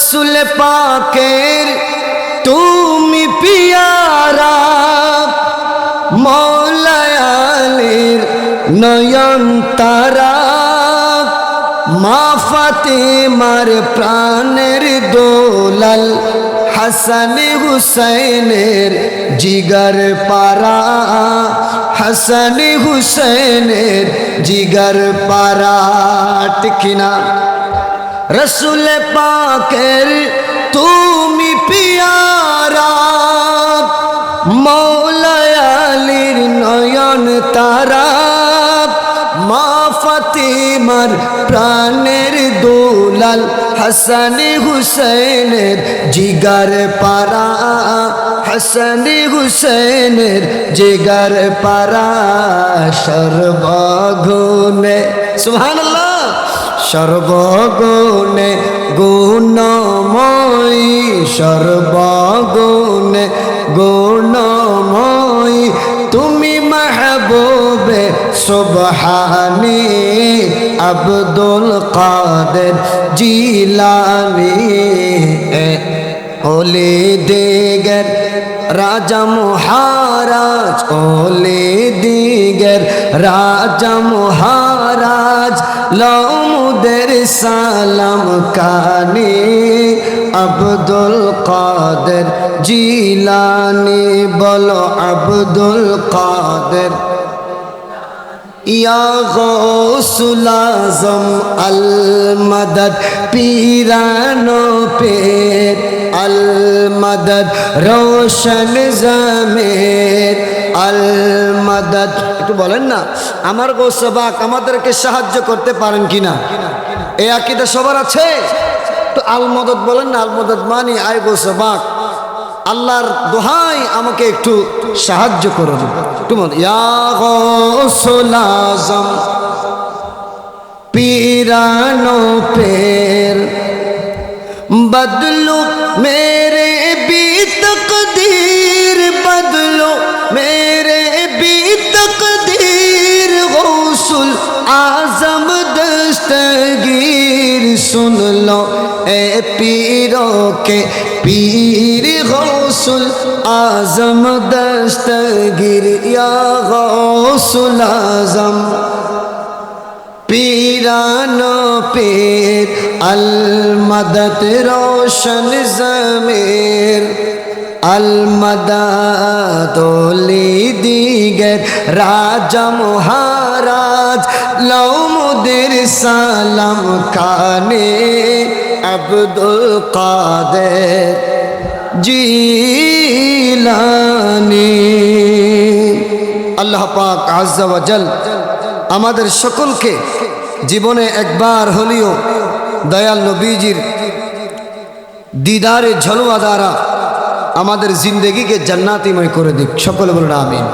রসুল পাকের তুমি পিয়ারা মৌলায়ালির নয়ন তারা মা ফাতেমার প্রাণের দোলাল হাসান হুসैনের জিগার পারা, হাসান হুসैনের জিগার পারা টিকিনা রসুল পাকের তুমি পিয়ারা মৌলায়ালির নয়ন তারা, মা ফাতিমার প্রাণের দোলাল হাসান হুসैনের জিগার পারা, হাসান হুসैনের জিগার পারা, সর্বগুণে। সুবহানাল্লাহ। সর্বগুণে গুণময়ী সর্বগুণে গুণময়ী। তুমি মাহবুবে সুবহানি, আব্দুল কাদের জিলানি। ওলে দেগর রাজা মহারাজ ওলে দিগর রাজা মহারাজ লৌমুদের সালাম কানে আব্দুল কাদের জিলানি বলো আব্দুল কাদের আল মদদ, পীরানো পের, আল মদদ, রোশন জমের, আল মদদ। একটু বলেন না, আমার গোসবাক আমাদেরকে সাহায্য করতে পারেন কিনা? এই আকিদা সবার আছে? তো আল মদদ বলেন না, আল মদদ মানি আয় গোসবাক। আল্লাহর দোহাই আমাকে একটু সাহায্য করুন। তোমার ইয়া গৌসুল আজম পীরানো পের बदलो मेरे भी तकदीर बदलो मेरे भी तकदीर गौसुल आजम दस्तगीर सुन लो ए पीरों के पीर غوصل آزم دستگیر یا غوصل آزم پیرانو پیر المدد روشن زمیر المدد لی دیگر راجا مہاراج لو مدر سلام کانے عبد القادر জিলানি। আল্লাহ পাক ওয়াজাল আমাদের সকলকে জীবনে একবার হলেও দয়াল নবীজির দিদারে ঝলুয়া দ্বারা আমাদের জিন্দগিকে জান্নাতিময় করে দিক। সকলে বলুন আমিন।